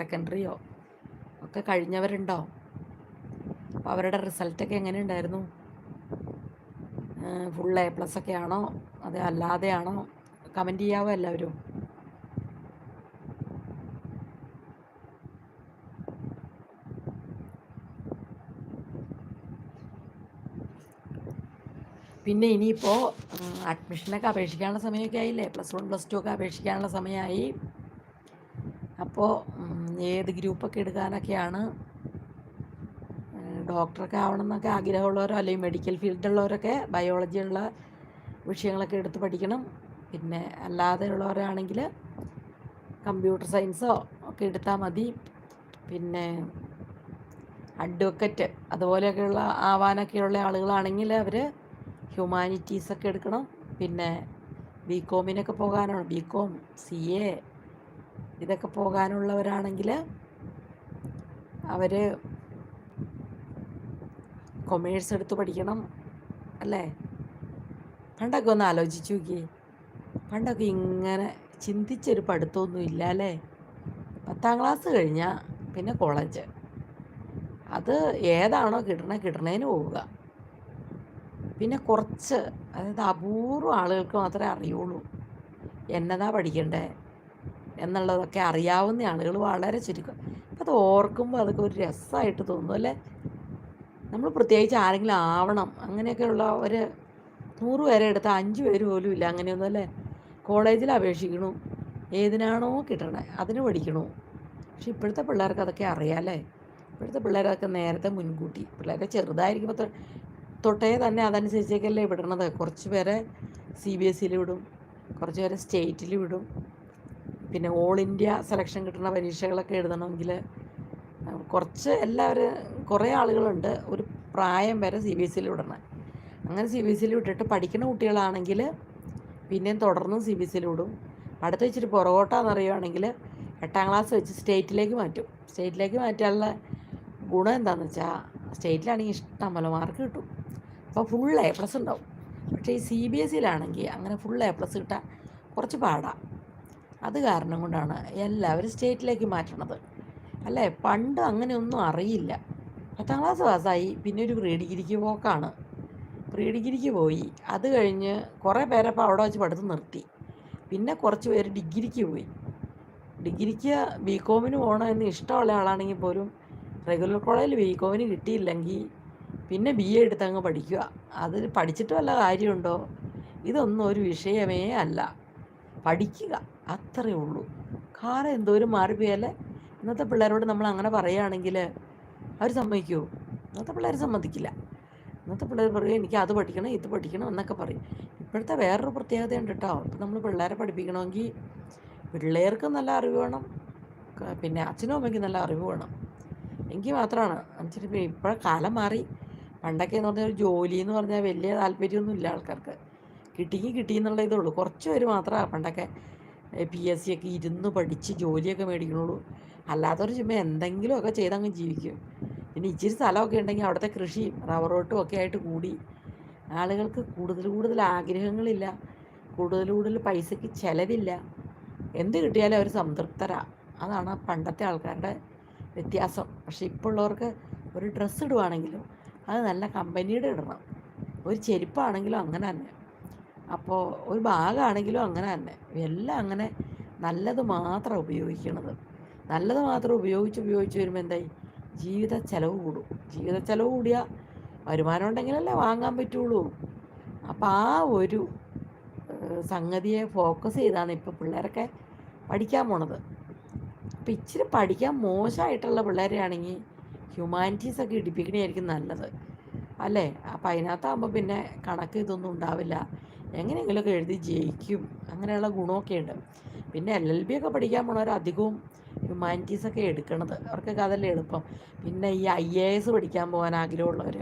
സെക്കൻഡറിയോ ഒക്കെ കഴിഞ്ഞവരുണ്ടോ? അപ്പോൾ അവരുടെ റിസൾട്ടൊക്കെ എങ്ങനെ ഉണ്ടായിരുന്നു ഫുൾ എ പ്ലസ് ഒക്കെ ആണോ? അത് അല്ലാതെയാണോ കമന്റ് ചെയ്യാവോ എല്ലാവരും? പിന്നെ ഇനിയിപ്പോൾ അഡ്മിഷനൊക്കെ അപേക്ഷിക്കാനുള്ള സമയമൊക്കെ ആയില്ലേ? പ്ലസ് വൺ പ്ലസ് ടു ഒക്കെ അപേക്ഷിക്കാനുള്ള സമയമായി. അപ്പോൾ ഏത് ഗ്രൂപ്പൊക്കെ എടുക്കാനൊക്കെയാണ് ഡോക്ടറൊക്കെ ആവണം എന്നൊക്കെ ആഗ്രഹമുള്ളവരോ അല്ലെങ്കിൽ മെഡിക്കൽ ഫീൽഡിലുള്ളവരൊക്കെ ബയോളജി ഉള്ള വിഷയങ്ങളൊക്കെ എടുത്ത് പഠിക്കണം. പിന്നെ അല്ലാതെ ഉള്ളവരാണെങ്കിൽ കമ്പ്യൂട്ടർ സയൻസോ ഒക്കെ എടുത്താൽ മതി. പിന്നെ അഡ്വക്കറ്റ് അതുപോലെയൊക്കെയുള്ള ആവാനൊക്കെയുള്ള ആളുകളാണെങ്കിൽ അവർ ഹ്യൂമാനിറ്റീസൊക്കെ എടുക്കണം. പിന്നെ ബി കോമിനൊക്കെ പോകാനാണ് ബി കോം സി എ ഇതൊക്കെ പോകാനുള്ളവരാണെങ്കിൽ അവർ കൊമേഴ്സ് എടുത്ത് പഠിക്കണം അല്ലേ? പണ്ടൊക്കെ ഒന്ന് ആലോചിച്ച് നോക്കിയേ. പണ്ടൊക്കെ ഇങ്ങനെ ചിന്തിച്ചൊരു പഠിത്തമൊന്നും ഇല്ല അല്ലേ? പത്താം ക്ലാസ് കഴിഞ്ഞാൽ പിന്നെ കോളേജ് അത് ഏതാണോ കിട്ടണ കിട്ടണേന് പോവുക. പിന്നെ കുറച്ച് അതായത് അപൂർവം ആളുകൾക്ക് മാത്രമേ അറിയുള്ളൂ. എന്നതാ പഠിക്കണ്ടേ? എന്നുള്ളതൊക്കെ അറിയാവുന്ന ആളുകൾ വളരെ ചുരുക്കം. അത് ഓർക്കുമ്പോൾ അതൊക്കെ ഒരു രസമായിട്ട് തോന്നും അല്ലേ? നമ്മൾ പ്രത്യേകിച്ച് ആരെങ്കിലും ആവണം അങ്ങനെയൊക്കെയുള്ള ഒരു നൂറ് പേരെ എടുത്ത അഞ്ച് പേര് പോലും ഇല്ല അങ്ങനെയൊന്നും അല്ലേ? കോളേജിൽ അപേക്ഷിക്കണു ഏതിനാണോ കിട്ടണേ അതിന് പഠിക്കണു. പക്ഷെ ഇപ്പോഴത്തെ പിള്ളേർക്ക് അതൊക്കെ അറിയാമല്ലേ ഇപ്പോഴത്തെ പിള്ളേരൊക്കെ നേരത്തെ മുൻകൂട്ടി. പിള്ളേരെ ചെറുതായിരിക്കുമ്പോൾ തൊട്ടേ തന്നെ അതനുസരിച്ചേക്കല്ലേ വിടണത്. കുറച്ച് പേരെ സി ബി എസ് സിയിൽ വിടും കുറച്ച് പേരെ സ്റ്റേറ്റിൽ വിടും. പിന്നെ ഓൾ ഇന്ത്യ സെലക്ഷൻ കിട്ടുന്ന പരീക്ഷകളൊക്കെ എഴുതണമെങ്കിൽ കുറച്ച് എല്ലാവരും കുറേ ആളുകളുണ്ട് ഒരു പ്രായം വരെ സി ബി എസ് സിയിൽ വിടണം. അങ്ങനെ സി ബി എസ് സിയിൽ വിട്ടിട്ട് പഠിക്കുന്ന കുട്ടികളാണെങ്കിൽ പിന്നെയും തുടർന്നും സി ബി എസ് സിയിൽ വിടും. അടുത്ത പുറകോട്ടാന്ന് അറിയുവാണെങ്കിൽ എട്ടാം ക്ലാസ് വെച്ച് സ്റ്റേറ്റിലേക്ക് മാറ്റും. സ്റ്റേറ്റിലേക്ക് മാറ്റാനുള്ള ഗുണം എന്താണെന്ന് വെച്ചാൽ സ്റ്റേറ്റിലാണെങ്കിൽ ഇഷ്ടം പോലെ മാർക്ക് കിട്ടും. അപ്പോൾ ഫുൾ എ പ്ലസ് ഉണ്ടാവും. പക്ഷേ ഈ സി ബി എസ് സിയിലാണെങ്കിൽ അങ്ങനെ ഫുൾ എ പ്ലസ് കിട്ടാൻ കുറച്ച് പാടാണ് അത് കാരണം കൊണ്ടാണ് എല്ലാവരും സ്റ്റേറ്റിലേക്ക് മാറ്റണത്. അല്ലേ? പണ്ട് അങ്ങനെയൊന്നും അറിയില്ല. പത്താം ക്ലാസ് പാസ്സായി പിന്നെ ഒരു പ്രീ ഡിഗ്രിക്ക് പോക്കാണ്. പ്രീ ഡിഗ്രിക്ക് പോയി. അത് കഴിഞ്ഞ് കുറേ പേരപ്പോൾ അവിടെ വെച്ച് പഠിത്തം നിർത്തി. പിന്നെ കുറച്ച് പേര് ഡിഗ്രിക്ക് പോയി. ഡിഗ്രിക്ക് ബി കോമിന് പോകണമെന്ന് ഇഷ്ടമുള്ള ആളാണെങ്കിൽ പോലും റെഗുലർ കോളേജിൽ ബി കോമിന് കിട്ടിയില്ലെങ്കിൽ പിന്നെ ബി എ എടുത്ത് അങ്ങ് പഠിക്കുക. അതിൽ പഠിച്ചിട്ട് വല്ല കാര്യമുണ്ടോ? ഇതൊന്നും ഒരു വിഷയമേ അല്ല. പഠിക്കുക. അത്രയേ ഉള്ളൂ. കാലം എന്തോരം മാറിപ്പോയല്ലേ ഇന്നത്തെ പിള്ളേരോട് നമ്മൾ അങ്ങനെ പറയുകയാണെങ്കിൽ അവർ സമ്മതിക്കുമോ ഇന്നത്തെ പിള്ളേർ സമ്മതിക്കില്ല. ഇന്നത്തെ പിള്ളേർ പറയും എനിക്ക് അത് പഠിക്കണം ഇത് പഠിക്കണം എന്നൊക്കെ പറയും. ഇപ്പോഴത്തെ വേറൊരു പ്രത്യേകതയുണ്ട് കേട്ടോ ഇപ്പം നമ്മൾ പിള്ളേരെ പഠിപ്പിക്കണമെങ്കിൽ പിള്ളേർക്ക് നല്ല അറിവ് വേണം. പിന്നെ അച്ഛനും അമ്മയ്ക്ക് നല്ല അറിവ് വേണം. എങ്കിൽ മാത്രമാണ്. എന്നുവെച്ചിട്ട് ഇപ്പോഴെ കാലം മാറി. പണ്ടൊക്കെ എന്ന് പറഞ്ഞാൽ ഒരു ജോലി എന്ന് പറഞ്ഞാൽ വലിയ താല്പര്യമൊന്നും ഇല്ല ആൾക്കാർക്ക്. കിട്ടിയെങ്കിൽ കിട്ടി എന്നുള്ള ഇതേ ഉള്ളൂ. കുറച്ച് പേര് മാത്രമാണ് പണ്ടൊക്കെ പി. എസ്. സി. ഒക്കെ ഇരുന്ന് പഠിച്ച് ജോലിയൊക്കെ മേടിക്കണുള്ളൂ. അല്ലാത്തവർ ചുമ്മാ എന്തെങ്കിലുമൊക്കെ ചെയ്തങ്ങ് ജീവിക്കും. പിന്നെ ഇച്ചിരി സ്ഥലമൊക്കെ ഉണ്ടെങ്കിൽ അവിടുത്തെ കൃഷിയും റബ്ബറോട്ടും ഒക്കെ ആയിട്ട് കൂടി. ആളുകൾക്ക് കൂടുതൽ കൂടുതൽ ആഗ്രഹങ്ങളില്ല. കൂടുതൽ കൂടുതൽ പൈസയ്ക്ക് ചിലവില്ല. എന്ത് കിട്ടിയാലും അവർ സംതൃപ്തരാ. അതാണ് പണ്ടത്തെ ആൾക്കാരുടെ വ്യത്യാസം. പക്ഷേ ഇപ്പോൾ ഉള്ളവർക്ക് ഒരു ഡ്രസ്സ് ഇടുവാണെങ്കിലും അത് നല്ല കമ്പനിയുടെ ഇടണം. ഒരു ചെരുപ്പാണെങ്കിലും അങ്ങനെ തന്നെ. അപ്പോൾ ഒരു ഭാഗമാണെങ്കിലും അങ്ങനെ തന്നെ. എല്ലാം അങ്ങനെ നല്ലത് മാത്രം ഉപയോഗിക്കണത്. നല്ലത് മാത്രം ഉപയോഗിച്ച് ഉപയോഗിച്ച് വരുമ്പോൾ എന്തായി? ജീവിത ചിലവ് കൂടും. ജീവിത ചിലവ് കൂടിയാൽ വരുമാനം ഉണ്ടെങ്കിലല്ലേ വാങ്ങാൻ പറ്റുള്ളൂ. അപ്പം ആ ഒരു സംഗതിയെ ഫോക്കസ് ചെയ്താണ് ഇപ്പോൾ പിള്ളേരൊക്കെ പഠിക്കാൻ പോണത്. അപ്പം ഇച്ചിരി പഠിക്കാൻ മോശമായിട്ടുള്ള പിള്ളേരെയാണെങ്കിൽ ഹ്യൂമാനിറ്റീസൊക്കെ ഇടിപ്പിക്കണതായിരിക്കും നല്ലത്. അല്ലേ? അപ്പം അതിനകത്താകുമ്പോൾ പിന്നെ കണക്ക് ഇതൊന്നും ഉണ്ടാവില്ല. എങ്ങനെയെങ്കിലുമൊക്കെ എഴുതി ജയിക്കും. അങ്ങനെയുള്ള ഗുണമൊക്കെ ഉണ്ട് പിന്നെ എൽ എൽ ബി ഒക്കെ പഠിക്കാൻ പോണവർ അധികവും ഹ്യൂമാനിറ്റീസൊക്കെ എടുക്കണത്. അവർക്കൊക്കെ അതല്ലേ എളുപ്പം. പിന്നെ ഈ ഐ എ എസ് പഠിക്കാൻ പോകാൻ ആഗ്രഹമുള്ളവർ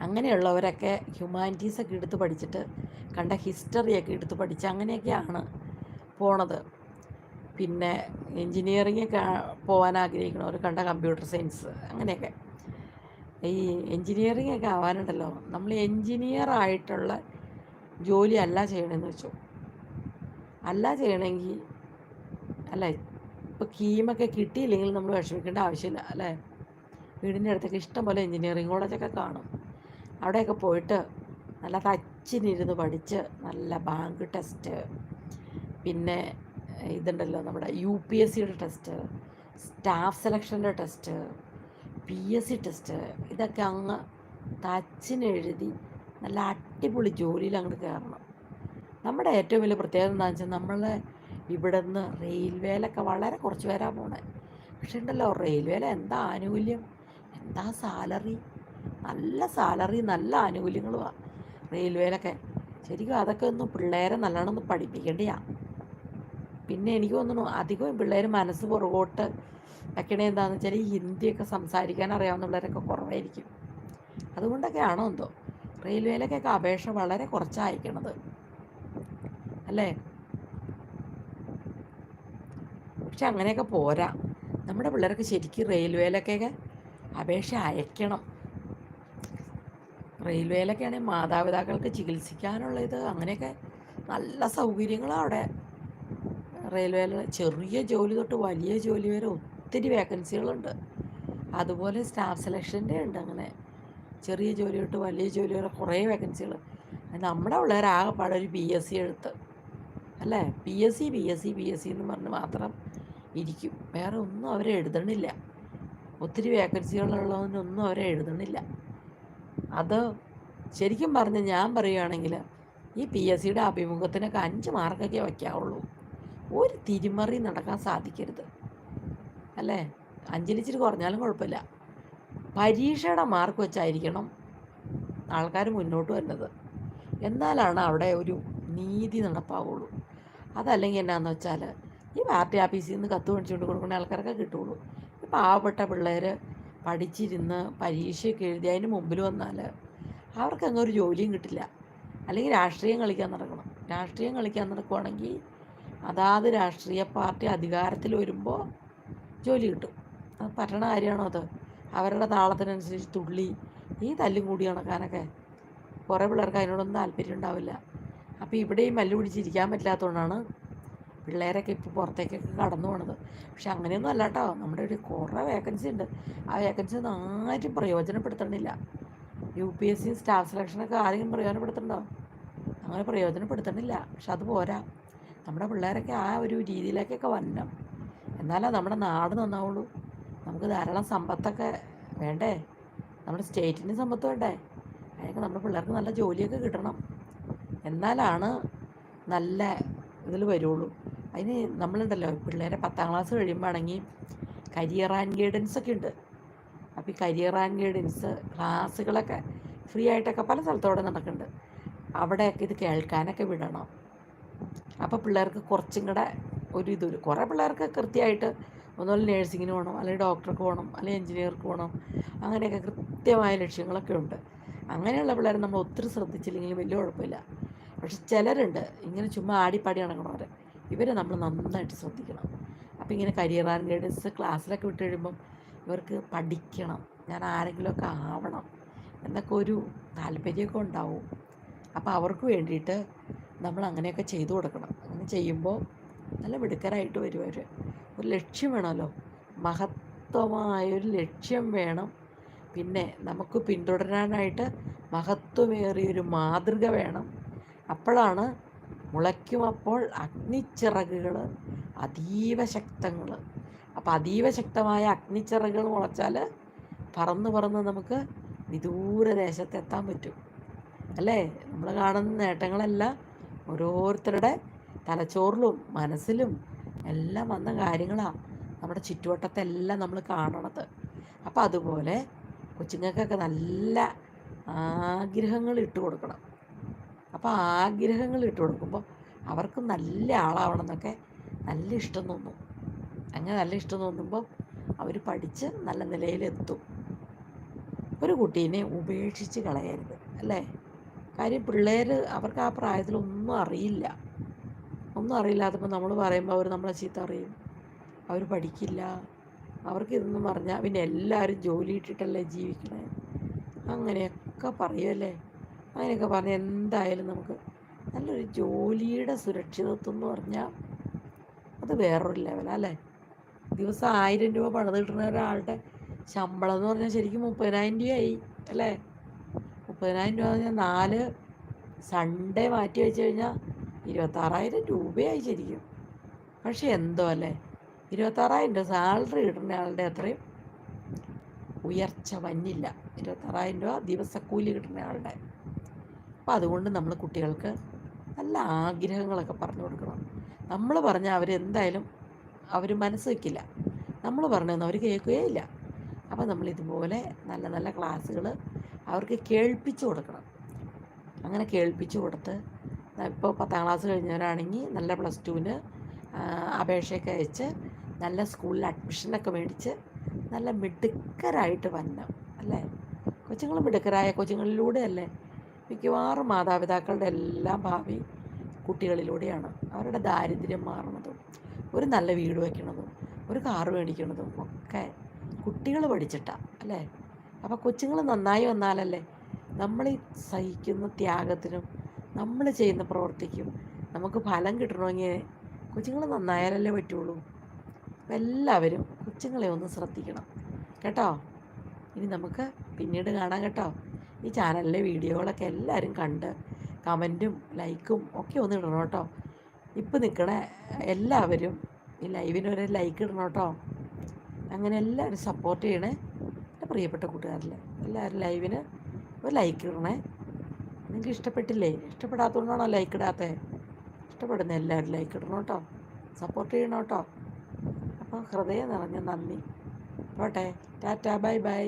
അങ്ങനെയുള്ളവരൊക്കെ ഹ്യൂമാനിറ്റീസൊക്കെ എടുത്ത് പഠിച്ചിട്ട് കണ്ട ഹിസ്റ്ററിയൊക്കെ എടുത്ത് പഠിച്ച് അങ്ങനെയൊക്കെയാണ് പോണത്. പിന്നെ എൻജിനീയറിംഗ് ഒക്കെ പോകാൻ ആഗ്രഹിക്കുന്നവർ കണ്ട കമ്പ്യൂട്ടർ സയൻസ് അങ്ങനെയൊക്കെ. ഈ എൻജിനീയറിംഗ് ഒക്കെ ആവാനുണ്ടല്ലോ. നമ്മൾ എൻജിനീയർ ആയിട്ടുള്ള ജോലി അല്ല ചെയ്യണമെന്ന് വെച്ചു. അല്ല ചെയ്യണമെങ്കിൽ അല്ല? ഇപ്പോൾ കീമൊക്കെ കിട്ടിയില്ലെങ്കിൽ നമ്മൾ വിഷമിക്കേണ്ട ആവശ്യമില്ല അല്ലേ? വീടിന്റെ അടുത്തൊക്കെ ഇഷ്ടംപോലെ എൻജിനീയറിങ് കോളേജൊക്കെ കാണും. അവിടെയൊക്കെ പോയിട്ട് നല്ല തച്ചിനിരുന്ന് പഠിച്ച് നല്ല ബാങ്ക് ടെസ്റ്റ്. പിന്നെ ഇതുണ്ടല്ലോ നമ്മുടെ യു പി എസ് സിയുടെ test staff സെലക്ഷന്റെ test. P S C test ഇതൊക്കെ അങ്ങ് തച്ചിനെഴുതി നല്ല അടിപൊളി ജോലിയിൽ അങ്ങോട്ട് കയറണം നമ്മുടെ ഏറ്റവും വലിയ പ്രത്യേകത എന്താണെന്ന് വെച്ചാൽ നമ്മളെ ഇവിടെ നിന്ന് റെയിൽവേയിലൊക്കെ വളരെ കുറച്ച് പേരാ പോണേ. പക്ഷെ ഉണ്ടല്ലോ റെയിൽവേയിൽ എന്താ ആനുകൂല്യം? എന്താ സാലറി? നല്ല സാലറി നല്ല ആനുകൂല്യങ്ങളുമാണ് റെയിൽവേയിലൊക്കെ. ശരിക്കും അതൊക്കെ ഒന്ന് പിള്ളേരെ നല്ലോണം ഒന്ന് പഠിപ്പിക്കേണ്ടിയാണ് പിന്നെ എനിക്ക് തോന്നുന്നു അധികം പിള്ളേർ മനസ്സ് പുറകോട്ട് വെക്കണേ എന്താണെന്ന് വെച്ചാൽ ഹിന്ദിയൊക്കെ സംസാരിക്കാൻ അറിയാവുന്നവരൊക്കെ കുറവായിരിക്കും. അതുകൊണ്ടൊക്കെ ആണോ എന്തോ? റെയിൽവേയിലേക്കൊക്കെ അപേക്ഷ വളരെ കുറച്ചാണ് അയക്കണത് അല്ലേ? പക്ഷെ അങ്ങനെയൊക്കെ പോരാ. നമ്മുടെ പിള്ളേർക്ക് ശരിക്കും റെയിൽവേയിലൊക്കെ അപേക്ഷ അയക്കണം. റെയിൽവേയിലൊക്കെ ആണെങ്കിൽ മാതാപിതാക്കൾക്ക് ചികിത്സിക്കാനുള്ള ഇത് അങ്ങനെയൊക്കെ നല്ല സൗകര്യങ്ങളാണ് അവിടെ. റെയിൽവേയിൽ ചെറിയ ജോലി തൊട്ട് വലിയ ജോലി വരെ ഒത്തിരി വേക്കൻസികളുണ്ട്. അതുപോലെ സ്റ്റാഫ് സെലക്ഷന്റെ ഉണ്ട് അങ്ങനെ. ചെറിയ ജോലി തൊട്ട് വലിയ ജോലി വരെ കുറേ വേക്കൻസികൾ. നമ്മുടെ ഉള്ളവർ ആകെപ്പാടെ ഒരു പി എസ് സി എടുത്ത് അല്ലേ? P S C P S C P S C എന്ന് പറഞ്ഞ് മാത്രം ഇരിക്കും. വേറെ ഒന്നും അവരെ എഴുതണില്ല. ഒത്തിരി വേക്കൻസികളുള്ളതിനൊന്നും അവരെ എഴുതണില്ല. അത് ശരിക്കും പറഞ്ഞ് ഞാൻ പറയുകയാണെങ്കിൽ ഈ പി എസ് സിയുടെ അഭിമുഖത്തിനൊക്കെ അഞ്ച് മാർക്കൊക്കെ വയ്ക്കാവുള്ളൂ. ഒരു തിരിമറി നടക്കാൻ സാധിക്കരുത്. അല്ലേ? അഞ്ചിലിച്ചിരി കുറഞ്ഞാലും കുഴപ്പമില്ല. പരീക്ഷയുടെ മാർക്ക് വെച്ചായിരിക്കണം ആൾക്കാർ മുന്നോട്ട് വരുന്നത്. എന്നാലാണ് അവിടെ ഒരു നീതി നടപ്പാവുള്ളൂ. അതല്ലെങ്കിൽ എന്നാന്ന് വെച്ചാൽ ഈ പാർട്ടി ആഫീസിൽ നിന്ന് കത്ത് മേടിച്ചുകൊണ്ട് കൊടുക്കുന്ന ആൾക്കാർക്ക് കിട്ടുള്ളൂ. ഈ പാവപ്പെട്ട പിള്ളേർ പഠിച്ചിരുന്ന് പരീക്ഷയൊക്കെ എഴുതി അതിന് മുമ്പിൽ വന്നാൽ അവർക്ക് അങ്ങ് ഒരു ജോലിയും കിട്ടില്ല. അല്ലെങ്കിൽ രാഷ്ട്രീയം കളിക്കാൻ നടക്കണം. രാഷ്ട്രീയം കളിക്കാൻ നടക്കുവാണെങ്കിൽ അതാത് രാഷ്ട്രീയ പാർട്ടി അധികാരത്തിൽ വരുമ്പോൾ ജോലി കിട്ടും. അത് പറ്റണ കാര്യമാണോ അത്? അവരുടെ താളത്തിനനുസരിച്ച് തുള്ളി ഈ തല്ലും കൂടി നടക്കാനൊക്കെ കുറേ പിള്ളേർക്ക് അതിനോടൊന്നും താല്പര്യം ഉണ്ടാവില്ല. അപ്പോൾ ഇവിടെയും മല്ലു പിടിച്ചിരിക്കാൻ പറ്റാത്തതുകൊണ്ടാണ് പിള്ളേരൊക്കെ ഇപ്പോൾ പുറത്തേക്കൊക്കെ കടന്നു പോണത്. പക്ഷെ അങ്ങനെയൊന്നും അല്ല കേട്ടോ നമ്മുടെ ഒരു കുറേ വേക്കൻസി ഉണ്ട്. ആ വേക്കൻസി ഒന്നും ആരും പ്രയോജനപ്പെടുത്തണില്ല. U P S C staff സെലക്ഷനൊക്കെ ആരെങ്കിലും പ്രയോജനപ്പെടുത്തണ്ടോ? അങ്ങനെ പ്രയോജനപ്പെടുത്തണില്ല. പക്ഷെ അത് പോരാ. നമ്മുടെ പിള്ളേരൊക്കെ ആ ഒരു രീതിയിലേക്കൊക്കെ വരണം. എന്നാലേ നമ്മുടെ നാട് നന്നാവുള്ളൂ. നമുക്ക് ധാരാളം സമ്പത്തൊക്കെ വേണ്ടേ? നമ്മുടെ സ്റ്റേറ്റിന് സമ്പത്ത് വേണ്ടേ? അതിനൊക്കെ നമ്മുടെ പിള്ളേർക്ക് നല്ല ജോലിയൊക്കെ കിട്ടണം. എന്നാലാണ് നല്ല ഇതിൽ വരുള്ളൂ. അതിന് നമ്മളുണ്ടല്ലോ പിള്ളേരെ പത്താം ക്ലാസ് കഴിയുമ്പോഴാണെങ്കിൽ കരിയർ ആൻഡ് ഗൈഡൻസ് ഒക്കെ ഉണ്ട്. അപ്പോൾ ഈ കരിയർ ആൻഡ് ഗൈഡൻസ് ക്ലാസ്സുകളൊക്കെ ഫ്രീ ആയിട്ടൊക്കെ പല സ്ഥലത്തോടെ നടക്കുന്നുണ്ട്. അവിടെയൊക്കെ ഇത് കേൾക്കാനൊക്കെ വിടണം. അപ്പോൾ പിള്ളേർക്ക് കുറച്ചും കൂടെ ഒരു ഇത് കുറെ പിള്ളേർക്ക് കൃത്യമായിട്ട് ഒന്നുമില്ല നേഴ്സിങ്ങിന് പോകണം അല്ലെങ്കിൽ ഡോക്ടർക്ക് പോകണം അല്ലെങ്കിൽ എഞ്ചിനീയർക്ക് പോകണം അങ്ങനെയൊക്കെ കൃത്യമായ ലക്ഷ്യങ്ങളൊക്കെ ഉണ്ട്. അങ്ങനെയുള്ള പിള്ളേരെ നമ്മൾ ഒത്തിരി ശ്രദ്ധിച്ചില്ലെങ്കിൽ വലിയ കുഴപ്പമില്ല. പക്ഷെ ചിലരുണ്ട് ഇങ്ങനെ ചുമ്മാ ആടിപ്പാടി നടക്കണവർ ഇവരെ നമ്മൾ നന്നായിട്ട് ശ്രദ്ധിക്കണം. അപ്പോൾ ഇങ്ങനെ കരിയർ ആൻഡ് ഗൈഡൻസ് ക്ലാസ്സിലൊക്കെ വിട്ട് കഴിയുമ്പം ഇവർക്ക് പഠിക്കണം ഞാൻ ആരെങ്കിലുമൊക്കെ ആവണം എന്നൊക്കെ ഒരു താല്പര്യമൊക്കെ ഉണ്ടാവും. അപ്പോൾ അവർക്ക് വേണ്ടിയിട്ട് നമ്മൾ അങ്ങനെയൊക്കെ ചെയ്തു കൊടുക്കണം. അങ്ങനെ ചെയ്യുമ്പോൾ നല്ല മിടുക്കരായിട്ട് വരും അവർ ഒരു ലക്ഷ്യം വേണമല്ലോ. മഹത്വമായൊരു ലക്ഷ്യം വേണം. പിന്നെ നമുക്ക് പിന്തുടരാനായിട്ട് മഹത്വമേറിയൊരു മാതൃക വേണം. അപ്പോഴാണ് മുളയ്ക്കുമപ്പോൾ അഗ്നിച്ചിറകുകൾ അതീവ ശക്തങ്ങൾ അപ്പോൾ അതീവ ശക്തമായ അഗ്നിച്ചിറകുകൾ മുളച്ചാൽ പറന്ന് പറന്ന് നമുക്ക് വിദൂര ദേശത്തെത്താൻ പറ്റും. അല്ലേ? നമ്മൾ കാണുന്ന നേട്ടങ്ങളെല്ലാം ഓരോരുത്തരുടെ തലച്ചോറിലും മനസ്സിലും എല്ലാം വന്ന കാര്യങ്ങളാണ് നമ്മുടെ ചുറ്റുവട്ടത്തെല്ലാം നമ്മൾ കാണണത്. അപ്പോൾ അതുപോലെ കൊച്ചുങ്ങൾക്കൊക്കെ നല്ല ആഗ്രഹങ്ങൾ ഇട്ട് കൊടുക്കണം. അപ്പോൾ ആഗ്രഹങ്ങൾ ഇട്ട് കൊടുക്കുമ്പോൾ അവർക്ക് നല്ല ആളാവണം എന്നൊക്കെ നല്ല ഇഷ്ടം തോന്നും. അങ്ങനെ നല്ല ഇഷ്ടം തോന്നുമ്പോൾ അവർ പഠിച്ച് നല്ല നിലയിലെത്തും. ഒരു കുട്ടീനെ ഉപേക്ഷിച്ച് കളയരുത് അല്ലേ? കാര്യം പിള്ളേർ അവർക്ക് ആ പ്രായത്തിലൊന്നും അറിയില്ല. ഒന്നും അറിയില്ലാത്തപ്പോൾ നമ്മൾ പറയുമ്പോൾ അവർ നമ്മളെ ചീത്ത അറിയും അവർ പഠിക്കില്ല. അവർക്ക് ഇതൊന്നും പറഞ്ഞാൽ പിന്നെ എല്ലാവരും ജോലി ഇട്ടിട്ടല്ലേ ജീവിക്കണേ? അങ്ങനെയൊക്കെ പറയുമല്ലേ അങ്ങനെയൊക്കെ പറഞ്ഞ് എന്തായാലും നമുക്ക് നല്ലൊരു ജോലിയുടെ സുരക്ഷിതത്വം എന്ന് പറഞ്ഞാൽ അത് വേറൊരു ലെവലല്ലേ ദിവസം ആയിരം രൂപ പണിത് കിട്ടുന്ന ഒരാളുടെ ശമ്പളം എന്ന് പറഞ്ഞാൽ ശരിക്കും മുപ്പതിനായിരം രൂപയായി അല്ലേ? മുപ്പതിനായിരം രൂപ എന്ന് പറഞ്ഞാൽ നാല് സൺഡേ മാറ്റി വെച്ച് കഴിഞ്ഞാൽ ഇരുപത്താറായിരം രൂപയായി ശരിക്കും. പക്ഷെ എന്തോ അല്ലേ? ഇരുപത്താറായിരം രൂപ സാലറി കിട്ടുന്ന ആളുടെ അത്രയും ഉയർച്ച വന്നില്ല. ഇരുപത്താറായിരം രൂപ ദിവസക്കൂലി കിട്ടുന്ന ആളുടെ. അപ്പം അതുകൊണ്ട് നമ്മൾ കുട്ടികൾക്ക് നല്ല ആഗ്രഹങ്ങളൊക്കെ പറഞ്ഞു കൊടുക്കണം. നമ്മൾ പറഞ്ഞാൽ അവരെന്തായാലും അവർ മനസ്സ് വയ്ക്കില്ല നമ്മൾ പറഞ്ഞൊന്നും അവർ കേൾക്കുകയില്ല. അപ്പോൾ നമ്മൾ ഇതുപോലെ നല്ല നല്ല ക്ലാസ്സുകൾ അവർക്ക് കേൾപ്പിച്ചു കൊടുക്കണം. അങ്ങനെ കേൾപ്പിച്ചു കൊടുത്ത് ഇപ്പോൾ പത്താം ക്ലാസ് കഴിഞ്ഞവരാണെങ്കിൽ നല്ല പ്ലസ് ടുവിന് അപേക്ഷയൊക്കെ അയച്ച് നല്ല സ്കൂളിൽ അഡ്മിഷനൊക്കെ മേടിച്ച് നല്ല മിടുക്കരായിട്ട് വരണം അല്ലേ? കൊച്ചുങ്ങൾ മിടുക്കരായ കൊച്ചുങ്ങളിലൂടെ അല്ലേ മിക്കവാറും മാതാപിതാക്കളുടെ എല്ലാം ഭാവി കുട്ടികളിലൂടെയാണ്. അവരുടെ ദാരിദ്ര്യം മാറുന്നതും ഒരു നല്ല വീട് വയ്ക്കണതും ഒരു കാറ് മേടിക്കണതും ഒക്കെ കുട്ടികൾ പഠിച്ചിട്ടാണ് അല്ലേ? അപ്പോൾ കൊച്ചുങ്ങൾ നന്നായി വന്നാലല്ലേ നമ്മൾ സഹിക്കുന്ന ത്യാഗത്തിനും നമ്മൾ ചെയ്യുന്ന പ്രവർത്തിക്കും. നമുക്ക് ഫലം കിട്ടണമെങ്കിൽ കൊച്ചുങ്ങൾ നന്നായാലല്ലേ പറ്റുള്ളൂ. എല്ലാവരും കൊച്ചുങ്ങളെ ഒന്ന് ശ്രദ്ധിക്കണം. കേട്ടോ? ഇനി നമുക്ക് പിന്നീട് കാണാം കേട്ടോ. ഈ ചാനലിലെ വീഡിയോകളൊക്കെ എല്ലാവരും കണ്ട് കമന്റും ലൈക്കും ഒക്കെ ഒന്ന് ഇടണം കേട്ടോ. ഇപ്പം നിൽക്കണ എല്ലാവരും ഈ ലൈവിനൊരു ലൈക്ക് ഇടണം കേട്ടോ. അങ്ങനെ എല്ലാവരും സപ്പോർട്ട് ചെയ്യണേ എന്റെ പ്രിയപ്പെട്ട കൂട്ടുകാരിൽ എല്ലാവരും ലൈവിന് ഒരു ലൈക്ക് ഇടണേ. നിങ്ങൾക്ക് ഇഷ്ടപ്പെട്ടില്ലേ? ഇഷ്ടപ്പെടാത്തതുകൊണ്ടാണോ ലൈക്ക് ഇടാത്തത് ഇഷ്ടപ്പെടുന്ന എല്ലാവരും ലൈക്ക് ഇടണം കേട്ടോ സപ്പോർട്ട് ചെയ്യണം കേട്ടോ അപ്പോൾ ഹൃദയം നിറഞ്ഞ നന്ദി. പോട്ടെ. Tata bye bye.